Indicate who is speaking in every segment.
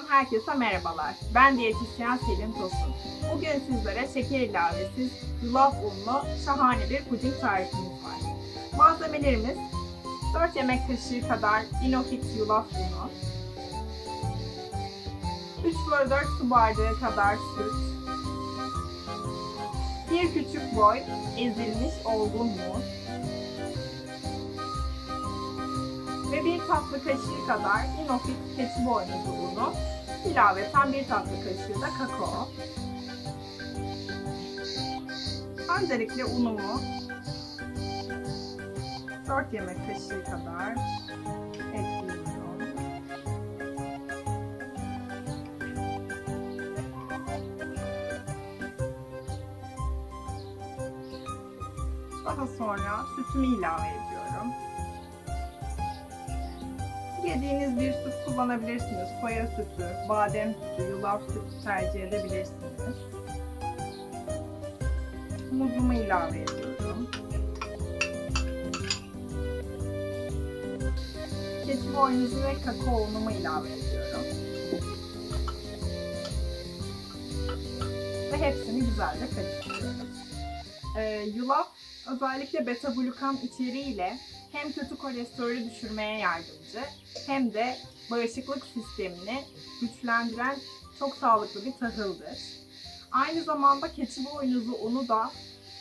Speaker 1: kanalından herkese merhabalar. Ben diyetisyen Selin Tosun. Bugün sizlere şeker ilavesiz yulaf unlu şahane bir puding tarifimiz var. Malzemelerimiz 4 yemek kaşığı kadar inofix yulaf unu, 3 bölü 4 su bardağı kadar süt, 1 küçük boy ezilmiş olgun muz, ve bir tatlı kaşığı kadar inofix keçi boynuzu unu, ilaveten bir tatlı kaşığı da kakao. Öncelikle unumu 4 yemek kaşığı kadar ekliyorum. Daha sonra sütümü ilave ediyorum. Dilediğiniz bir süt kullanabilirsiniz. Soya sütü, badem sütü, yulaf sütü tercih edebilirsiniz. Muzumu ilave ediyorum. Keçi boynuzu ve kakao unumu ilave ediyorum. Ve hepsini güzelce karıştırıyorum. Ee, yulaf özellikle beta glukan içeriğiyle hem kötü kolesterolü düşürmeye yardımcı hem de bağışıklık sistemini güçlendiren çok sağlıklı bir tahıldır. Aynı zamanda keçi boynuzu unu da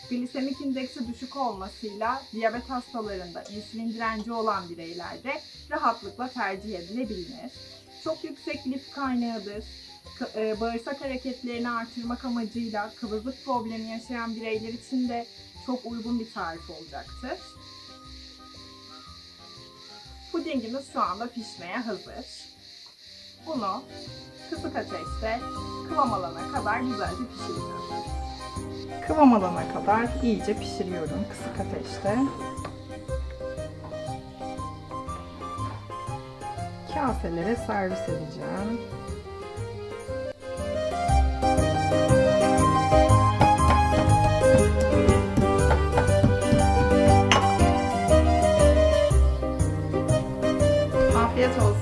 Speaker 1: glisemik indeksi düşük olmasıyla diyabet hastalarında insülin direnci olan bireylerde rahatlıkla tercih edilebilir. Çok yüksek lif kaynağıdır. Ka- e, Bağırsak hareketlerini artırmak amacıyla kıvızlık problemi yaşayan bireyler için de çok uygun bir tarif olacaktır. Pudingimiz şu anda pişmeye hazır. Bunu kısık ateşte kıvam alana kadar güzelce pişireceğim. Kıvam alana kadar iyice pişiriyorum kısık ateşte. Kaselere servis edeceğim. 别走